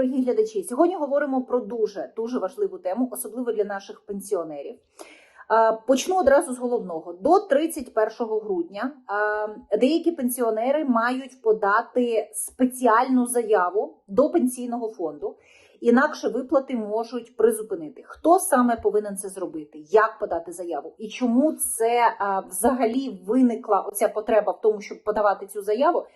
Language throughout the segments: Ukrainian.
дорогі глядачі! Сьогодні говоримо про дуже дуже важливу тему, особливо для наших пенсіонерів. Почну одразу з головного. До 31 грудня деякі пенсіонери мають подати спеціальну заяву до пенсійного фонду, інакше виплати можуть призупинити. Хто саме повинен це зробити? Як подати заяву? І чому це е, взагалі виникла оця потреба в тому, щоб подавати цю заяву?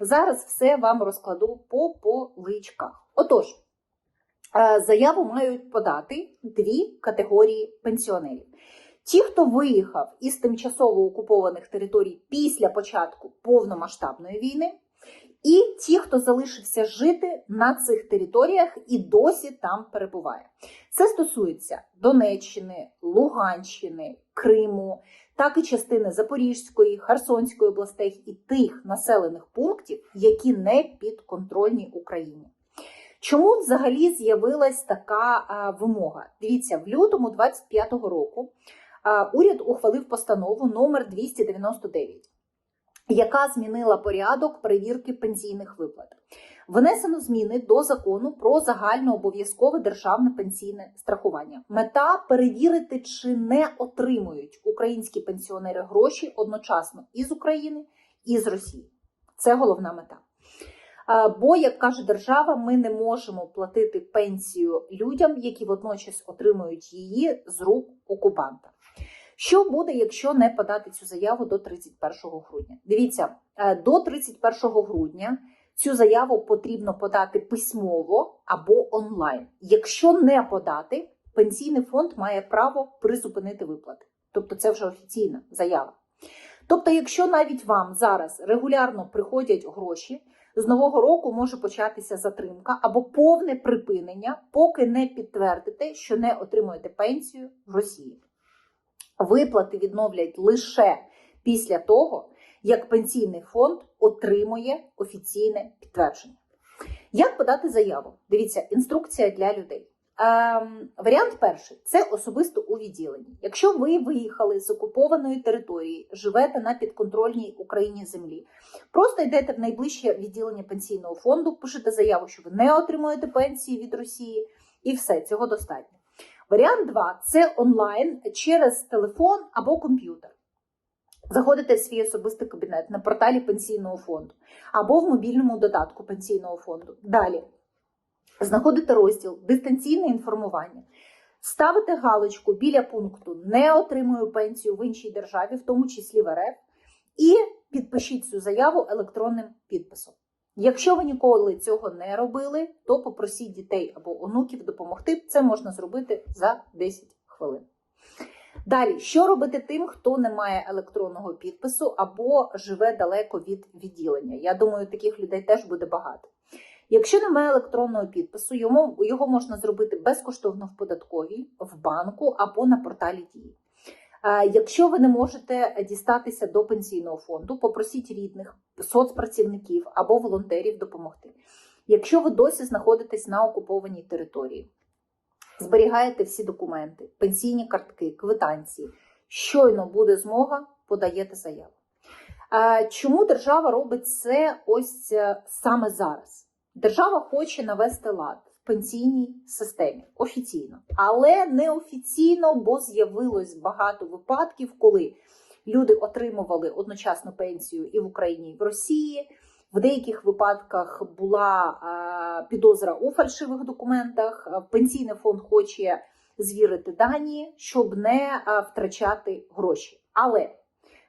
Зараз все вам розкладу по поличках. Отож, е, заяву мають подати дві категорії пенсіонерів. Ті, хто виїхав із тимчасово окупованих територій після початку повномасштабної війни, і ті, хто залишився жити на цих територіях і досі там перебуває. Це стосується Донеччини, Луганщини, Криму, так і частини Запорізької, Херсонської областей і тих населених пунктів, які не підконтрольні Україні. Чому взагалі з'явилась така вимога? Дивіться, в лютому 25-го року уряд ухвалив постанову номер 299, яка змінила порядок перевірки пенсійних виплат. Внесено зміни до закону про загальнообов'язкове державне пенсійне страхування. Мета перевірити, чи не отримують українські пенсіонери гроші одночасно із України і з Росії. Це головна мета. А, Бо, як каже держава, ми не можемо платити пенсію людям, які водночас отримують її з рук окупанта. Що буде, якщо не подати цю заяву до 31 грудня? Дивіться, е, до 31 грудня цю заяву потрібно подати письмово або онлайн. Якщо не подати, пенсійний фонд має право призупинити виплати. Тобто це вже офіційна заява. Тобто, якщо навіть вам зараз регулярно приходять гроші, з нового року може початися затримка або повне припинення, поки не підтвердите, що не отримуєте пенсію в Росії. Виплати відновлять лише після того, як пенсійний фонд отримує офіційне підтвердження. Як подати заяву? Дивіться, інструкція для людей. Ем, варіант перший це особисто у відділенні. Якщо ви виїхали з окупованої території, живете на підконтрольній Україні землі, просто йдете в найближче відділення пенсійного фонду, пишете заяву, що ви не отримуєте пенсії від Росії, і все, цього достатньо. Варіант 2 це онлайн через телефон або комп'ютер. Заходите в свій особистий кабінет на порталі пенсійного фонду або в мобільному додатку пенсійного фонду. Далі знаходите розділ дистанційне інформування, ставите галочку біля пункту Не отримую пенсію в іншій державі, в тому числі в РФ, і підпишіть цю заяву електронним підписом. Якщо ви ніколи цього не робили, то попросіть дітей або онуків допомогти. Це можна зробити за 10 хвилин. Далі, що робити тим, хто не має електронного підпису або живе далеко від відділення? Я думаю, таких людей теж буде багато. Якщо немає електронного підпису, йому, його можна зробити безкоштовно в податковій, в банку або на порталі Дії. Якщо ви не можете дістатися до пенсійного фонду, попросіть рідних, соцпрацівників або волонтерів допомогти. Якщо ви досі знаходитесь на окупованій території, зберігаєте всі документи, пенсійні картки, квитанції, щойно буде змога, подаєте заяву. Чому держава робить це ось е, саме зараз? Держава хоче навести лад в пенсійній системі офіційно, але неофіційно, бо з'явилось багато випадків, коли люди отримували одночасно пенсію і в Україні, і в Росії. В деяких випадках була е, підозра у фальшивих документах. Е, Пенсійний фонд хоче звірити дані, щоб не е, втрачати гроші. Але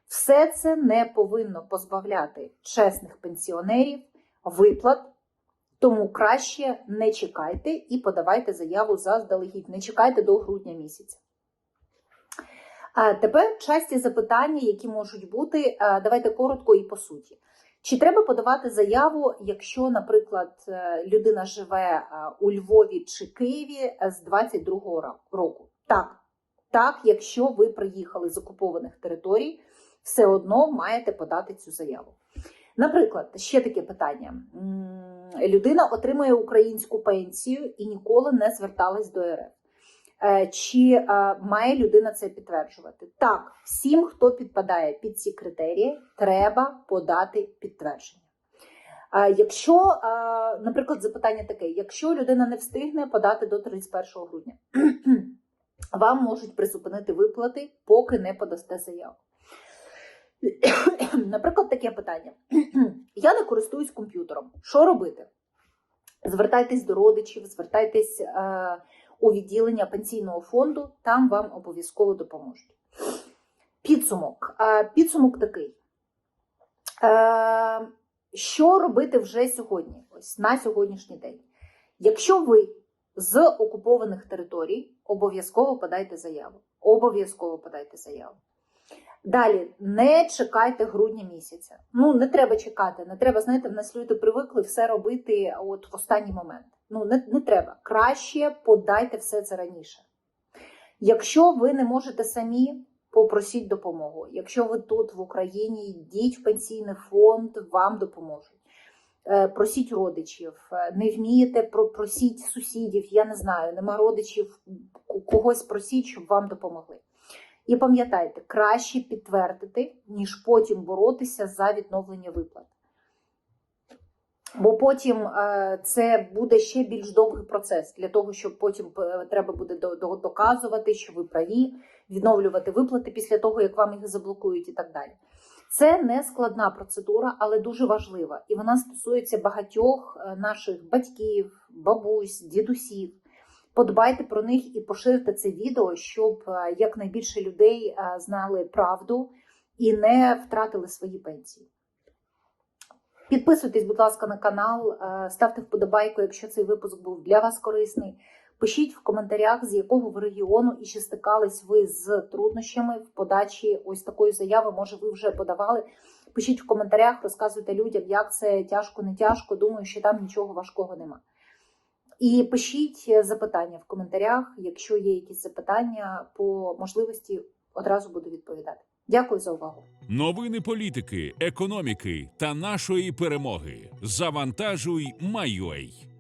все це не повинно позбавляти чесних пенсіонерів виплат. Тому краще не чекайте і подавайте заяву заздалегідь. Не чекайте до грудня місяця. А тепер часті запитання, які можуть бути. Давайте коротко і по суті. Чи треба подавати заяву, якщо, наприклад, е, людина живе у Львові чи Києві е, з 22-го року? Так. Так, якщо ви приїхали з окупованих територій, все одно маєте подати цю заяву. Наприклад, ще таке питання: людина отримує українську пенсію і ніколи не зверталась до РФ. Е, Чи е, має людина це підтверджувати? Так, всім, хто підпадає під ці критерії, треба подати підтвердження. Якщо, наприклад, запитання таке: якщо людина не встигне подати до 31 грудня, вам можуть призупинити виплати, поки не подасте заяву. Наприклад, таке питання: я не користуюсь комп'ютером. Що робити? Звертайтесь до родичів, звертайтесь е, у відділення пенсійного фонду, там вам обов'язково допоможуть. Підсумок. Е, підсумок такий. Е, що робити вже сьогодні, ось на сьогоднішній день? Якщо ви з окупованих територій, обов'язково подайте заяву. Обов'язково подайте заяву. Далі не чекайте грудня місяця. Ну не треба чекати, не треба, знаєте, в нас люди привикли все робити от в останній момент. Ну не, не треба. Краще подайте все це раніше. Якщо ви не можете самі, попросіть допомогу. Якщо ви тут в Україні, йдіть в пенсійний фонд, вам допоможуть. Е, Просіть родичів, Е, не вмієте, просіть сусідів, я не знаю, нема родичів, когось просіть, щоб вам допомогли. І пам'ятайте, краще підтвердити, ніж потім боротися за відновлення виплат. Бо потім е, це буде ще більш довгий процес для того, щоб потім е, треба буде до- до- доказувати, що ви праві, відновлювати виплати після того, як вам їх заблокують, і так далі. Це не складна процедура, але дуже важлива. І вона стосується багатьох е, наших батьків, бабусь, дідусів. Подбайте про них і поширте це відео, щоб е, якнайбільше людей е, знали правду і не втратили свої пенсії. Підписуйтесь, будь ласка, на канал, е, ставте вподобайку, якщо цей випуск був для вас корисний. Пишіть в коментарях, з якого ви регіону і чи стикались ви з труднощами в подачі ось такої заяви. Може, ви вже подавали. Пишіть в коментарях, розказуйте людям, як це тяжко, не тяжко. Думаю, що там нічого важкого нема. І пишіть запитання в коментарях. Якщо є якісь запитання по можливості, одразу буду відповідати. Дякую за увагу. Новини політики, економіки та нашої перемоги. Завантажуй, Майой.